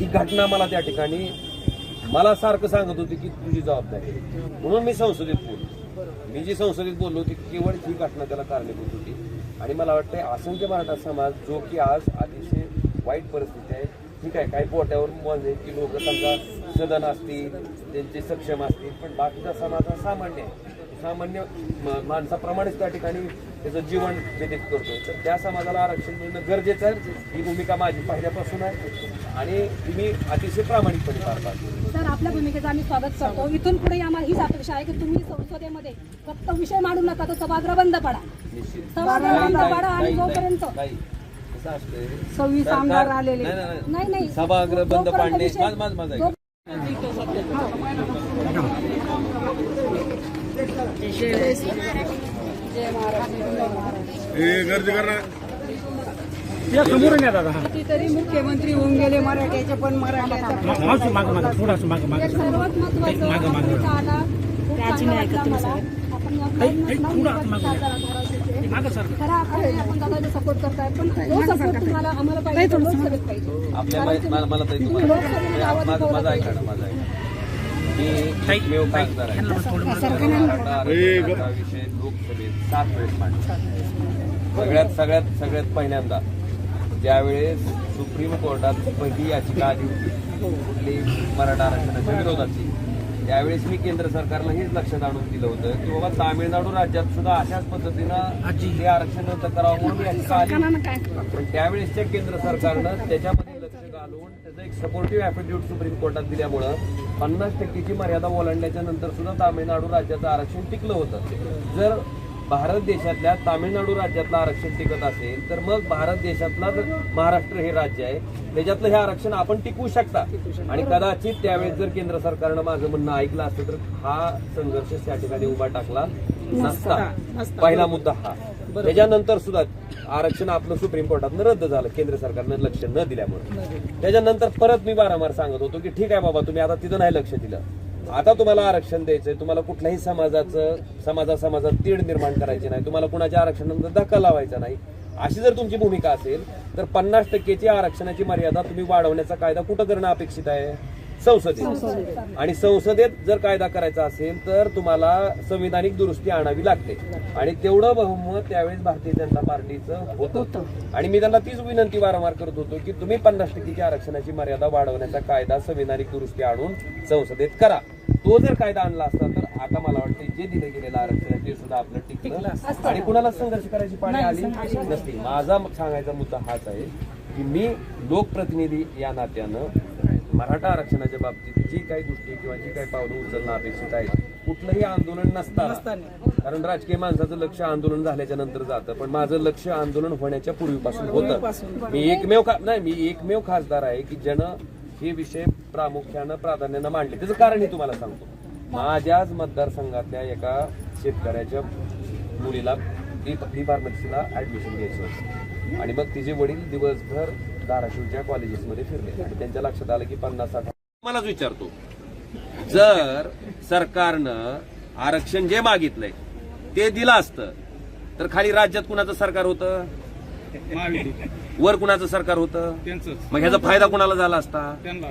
ही घटना मला त्या ठिकाणी मला सारखं सांगत होती की तुझी जबाबदारी म्हणून मी संसदेत बोललो. मी जी संसदेत बोललो ती केवळ ही घटना त्याला कारणीभूत होती. आणि मला वाटतंय असंख्य मराठा समाज जो की आज अतिशय वाईट परिस्थिती आहे ठीक आहे काही पोट्यावर म्हणजे की लोक समजा सदन असतील त्यांचे सक्षम असतील पण बाकीचा समाज हा सामान्य आहे. सामान्य माणसाप्रमाणेच त्या ठिकाणी त्याचं जीवन व्यतीत करतोय. तर त्या समाजाला आरक्षण मिळणं गरजेचं आहे. ही भूमिका माझी पहिल्यापासून आहे. आणि ती मी अतिशय प्रामाणिकपणे पार पाडतो सर आपल्या भूमिकेचं आम्ही स्वागत करतो. इथून पुढे आम्हाला हीच अपेक्षा आहे की तुम्ही संसदेमध्ये फक्त विषय मांडू नका तर सभागृह बंद पडा. निश्चित. सभागृह बंद पडा आणि जोपर्यंत? सव्वीस आमदार आलेले नाही, नाही, सभागृह बंद पाडणे विषय- माझ माझ माझं ऐका. कितीतरी मुख्यमंत्री होऊन गेले मराठ्याचे पण मराठ्याचा सर्वात महत्वाचं खासदार खरा अर्थाने आपण दादाला सपोर्ट करताय पण तो सपोर्ट तुम्हाला आम्हाला पाहिजे लोकसभेत पाहिजे. माझं माझं ऐका ना माझं ऐका विषय लोकसभेत सात वेळेस मांडला सगळ्यात सगळ्यात सगळ्यात पहिल्यांदा ज्यावेळेस सुप्रीम कोर्टात पहिली याचिका आली होती कुठली मराठा आरक्षणाच्या विरोधाची त्यावेळेस मी केंद्र सरकारला हेच लक्षात आणून दिलं होतं की बाबा तामिळनाडू राज्यात सुद्धा अशाच पद्धतीनं हे आरक्षण रद्द करावं म्हणून याचिका आली. पण त्यावेळेसच्या केंद्र सरकारनं त्याच्यामध्ये लक्ष घालून त्याचं एक सपोर्टिव्ह ऍफिडेव्हिट सुप्रीम कोर्टात दिल्यामुळं पन्नास टक्केची मर्यादा ओलांडल्याच्या नंतर सुद्धा तामिळनाडू राज्याचं आरक्षण टिकलं होतं. जर भारत देशातल्या तामिळनाडू राज्यातलं आरक्षण टिकत असेल तर मग भारत देशातला महाराष्ट्र हे राज्य आहे त्याच्यातलं हे आरक्षण आपण टिकवू शकता. आणि कदाचित त्यावेळेस जर केंद्र सरकारनं माझं म्हणणं ऐकलं असतं तर हा संघर्ष त्या ठिकाणी उभा टाकला नसता. पहिला मुद्दा हा. त्याच्यानंतर सुद्धा आरक्षण आपलं सुप्रीम कोर्टातनं रद्द झालं केंद्र सरकारनं लक्ष न दिल्यामुळे. त्याच्यानंतर परत मी वारंवार सांगत होतो की ठीक आहे बाबा तुम्ही आता तिथं नाही लक्ष दिलं. आता तुम्हाला आरक्षण द्यायचंय तुम्हाला कुठल्याही समाजाचं समाजा समाजात तीड निर्माण करायची नाही तुम्हाला कुणाच्या आरक्षणानंतर धक्का लावायचा नाही. अशी जर तुमची भूमिका असेल तर पन्नास टक्केची आरक्षणाची मर्यादा तुम्ही वाढवण्याचा कायदा कुठं करणं अपेक्षित आहे? संसदेत. आणि संसदेत जर कायदा करायचा असेल तर तुम्हाला संविधानिक दुरुस्ती आणावी लागते. आणि तेवढं बहुमत त्यावेळेस भारतीय जनता पार्टीचं होतं. आणि मी त्यांना तीच विनंती वारंवार करत होतो की तुम्ही पन्नास टक्केची आरक्षणाची मर्यादा वाढवण्याचा कायदा संविधानिक दुरुस्ती आणून संसदेत करा. तो जर कायदा आणला असता तर आता मला वाटतं जे दिलं गेलेलं आरक्षण ते सुद्धा आपलं टिकलं आणि कुणाला संघर्ष करायची पाळी आली नसती. माझा सांगायचा मुद्दा हाच आहे की मी लोकप्रतिनिधी या नात्यानं मराठा आरक्षणाच्या बाबतीत जी काही गोष्टी किंवा जी काही पावलं उचलणं अपेक्षित आहे कुठलंही आंदोलन नसताना. कारण राजकीय माणसाचं लक्ष आंदोलन झाल्याच्यानंतर जातं पण माझं लक्ष आंदोलन होण्याच्या पूर्वीपासून होतं. मी एकमेव नाही मी एकमेव खासदार आहे की ज्यानं हे विषय प्रामुख्यानं प्राधान्यानं मांडले. त्याचं कारणही तुम्हाला सांगतो. माझ्याच मतदारसंघातल्या एका शेतकऱ्याच्या मुलीला डी फार्मसीला ऍडमिशन घ्यायचं होतं. आणि मग तिचे वडील दिवसभर धाराशिवच्या कॉलेजेसमध्ये फिरले. आणि त्यांच्या लक्षात आलं की पन्नास साठ मलाच विचारतो. जर सरकारनं आरक्षण जे मागितलंय ते दिलं असतं तर खाली राज्यात कुणाचं सरकार होतं? वर कुणाचं सरकार होतं? मग ह्याचा फायदा कुणाला झाला असता? त्यांना